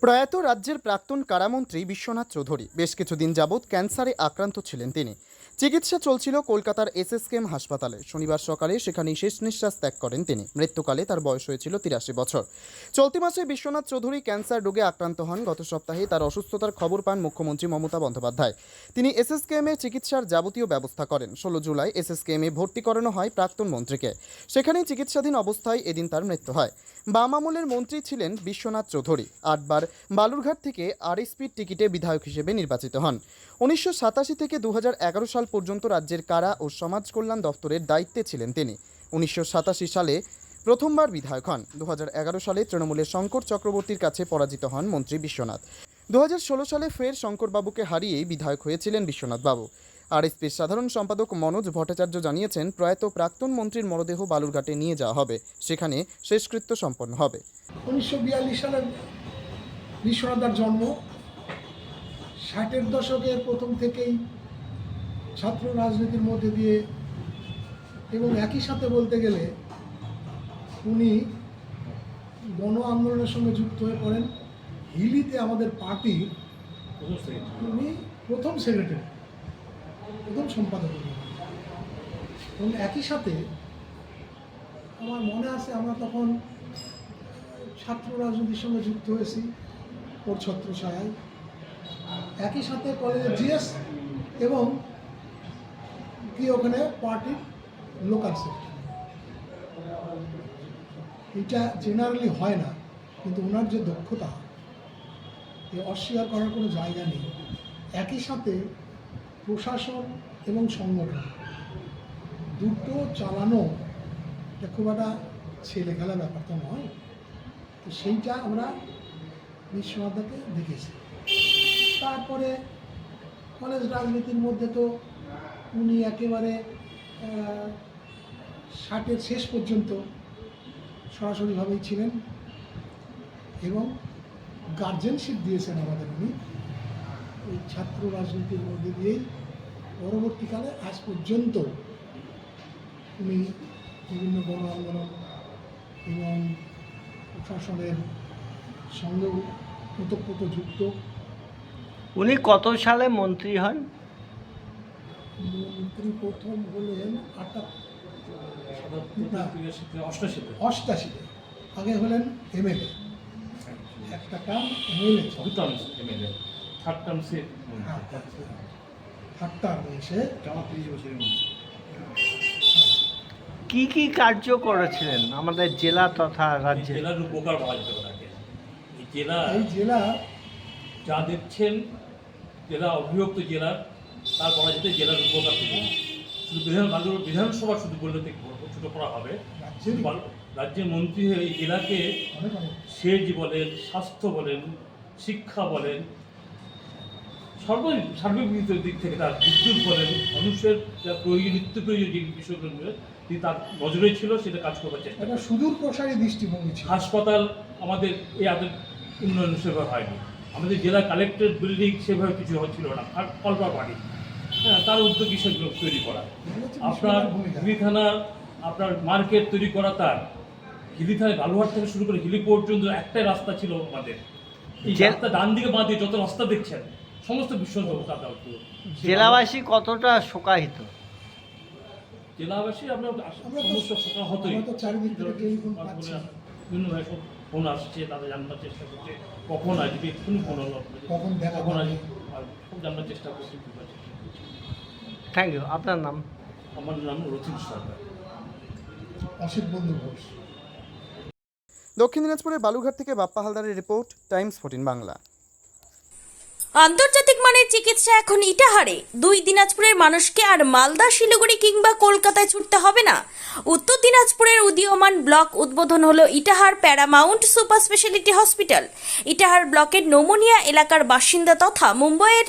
প্রয়াত রাজ্যের প্রাক্তন কারামন্ত্রী বিশ্বনাথ চৌধুরী। বেশ কিছুদিন যাবৎ ক্যান্সারে আক্রান্ত ছিলেন তিনি। চিকিৎসা চলছিল কলকাতার এসএসকেএম হাসপাতালে। শনিবার সকালে সেখানেই শেষ নিঃশ্বাস ত্যাগ করেন তিনি। মৃত্যুকালে তার বয়স হয়েছিল তিরাশি বছর। চলতি মাসে বিশ্বনাথ চৌধুরী ক্যান্সার রোগে আক্রান্ত হন। গত সপ্তাহে তার অসুস্থতার খবর পান মুখ্যমন্ত্রী মমতা বন্দ্যোপাধ্যায়। তিনি এসএসকেএম চিকিৎসার যাবতীয় ব্যবস্থা করেন। ষোলো জুলাই এসএসকেএম ভর্তি করানো হয় প্রাক্তন মন্ত্রীকে। সেখানেই চিকিৎসাধীন অবস্থায় এদিন তার মৃত্যু হয়। বাম আমলের মন্ত্রী ছিলেন বিশ্বনাথ চৌধুরী। আটবার বালুরঘাট থেকে আরএসপির টিকিটে বিধায়ক হিসেবে নির্বাচিত হন। উনিশশো সাতাশি থেকে দু সাল পর্যন্ত রাজ্যের কারা ও সমাজ কল্যাণ দপ্তরের দায়িত্বে ছিলেন তিনি। উনিশশো সাতাশি সালে প্রথমবার বিধায়ক হন। দু সালে তৃণমূলের শঙ্কর চক্রবর্তীর কাছে পরাজিত হন মন্ত্রী বিশ্বনাথ। দু সালে ফের শঙ্করবাবুকে হারিয়েই বিধায়ক হয়েছিলেন বিশ্বনাথ বাবু আরএসপির সাধারণ সম্পাদক মনোজ ভট্টাচার্য জানিয়েছেন, প্রয়াত প্রাক্তন মন্ত্রীর মরদেহ বালুরঘাটে নিয়ে যাওয়া হবে। সেখানে শেষকৃত্য সম্পন্ন হবে। উনিশশো বিয়াল্লিশ সালে বিশ্বনাথার জন্ম। ষাটের দশকের প্রথম থেকেই ছাত্র রাজনীতির মধ্যে দিয়ে এবং একই সাথে বলতে গেলে উনি গণ আন্দোলনের সঙ্গে যুক্ত হয়ে পড়েন হিলিতে আমাদের পার্টির উনি প্রথম সেক্রেটারি, প্রথম সম্পাদক। এবং একই সাথে আমার মনে আছে আমরা তখন ছাত্র রাজনীতির সঙ্গে যুক্ত হয়েছি ওর ছত্রছায়ায় একই সাথে কলেজের জিএস এবং কি ওখানে পার্টির লোকাল সেক্রেটারি এটা জেনারেলি হয় না, কিন্তু ওনার যে দক্ষতা, এ অস্বীকার করার কোনো জায়গা নেই। একই সাথে প্রশাসন এবং সংগঠন, দুটো চালানো এটা খুব একটা ছেলে খেলা ব্যাপার তো নয়। তো সেইটা আমরা বিশ্বনাথকে দেখেছি। তারপরে কলেজ রাজনীতির মধ্যে তো উনি একেবারে ষাটের শেষ পর্যন্ত সরাসরিভাবেই ছিলেন এবং গার্জেনশিপ দিয়েছেন আমাদের উনি। এই ছাত্র রাজনীতির মধ্যে দিয়েই পরবর্তীকালে আজ পর্যন্ত উনি বিভিন্ন গণ আন্দোলন এবং প্রশাসনের সঙ্গেও ওতপ্রোতযুক্ত। উনি কত সালে মন্ত্রী হন? মন্ত্রী প্রথম হলেন আটা অষ্টাশিতে। অষ্টাশিতে। আগে হলেন এমএলএ একটা কাম এমএলএ দু টার্মস এমএলএ থার্ড টার্মসে হাটটা এসে কি কি কার্য করেছিলেন আমাদের জেলা তথা রাজ্যে? জেলার উপকার যেতে পারে জেলা এই জেলা যা দেখছেন জেলা অবিভক্ত জেলার তার বলা যেতে জেলার উপকার থেকে। শুধু বিধান বালুর বিধানসভা শুধু বললে তো ছোট করা হবে। রাজ্যের রাজ্যের মন্ত্রী হয়ে এই জেলাকে সেচ বলেন স্বাস্থ্য বলেন শিক্ষা বলেন সর্ব সার্বিক দিক থেকে তার বিদ্যুৎ বলেন মানুষের যা প্রয়োজন নিত্য প্রয়োজন যে বিষয়গুলো তিনি তার নজরে ছিল সেটা কাজ করবার চেষ্টা একটা সুদূর প্রসারী দৃষ্টিভঙ্গি ছিল। হাসপাতাল আমাদের এই আগে উন্নয়ন সেভাবে হয়নি। আমাদের জেলা কালেক্টর বিল্ডিং সেভাবে কিছু হচ্ছিল না। আর কল্পা বাড়ি হ্যাঁ তার উদ্যোগী সেগুলো তৈরি করা। আপনার হিলি থানা আপনার মার্কেট তৈরি করা তার। হিলি থানায় বালুঘাট থেকে শুরু করে হিলি পর্যন্ত একটাই রাস্তা ছিল আমাদের। এই যে- রাস্তা ডান দিকে বাঁ যত রাস্তা দেখছেন সমস্ত দাদা জেলাবাসী কতটা শোকাহিত? জেলাবাসী আমরা তো- সমস্ত সকাল হতোই আমরা তো চারিদিক থেকে টেলিফোন পাচ্ছি। বিভিন্ন ভাই সব ফোন আসছে তাদের জানার চেষ্টা করছে। কখন আসবে? এক্ষুনি ফোন হলো কখন দেখা কখন আসবে? জানার চেষ্টা করছি। থ্যাংক ইউ আপনার নাম? আমার নাম রথিন সরকার। অসিত বন্ধু ঘোষ। দক্ষিণ দিনাজপুরের বালুঘাট থেকে বাপ্পা হালদারের রিপোর্ট টাইমস ফোর্টিন বাংলা। আন্তর্জাতিক মানের চিকিৎসা এখন ইটাহারে। দুই দিনাজপুরের মানুষকে আর মালদা শিলিগুড়ি কিংবা কলকাতায় ছুটতে হবে না। উত্তর দিনাজপুরের উদীয়মান ব্লক উদ্বোধন হলো Itahar paramount super speciality hospital. Itahar ব্লকের নোমোনিয়া এলাকার বাসিন্দা তথা মুম্বাইয়ের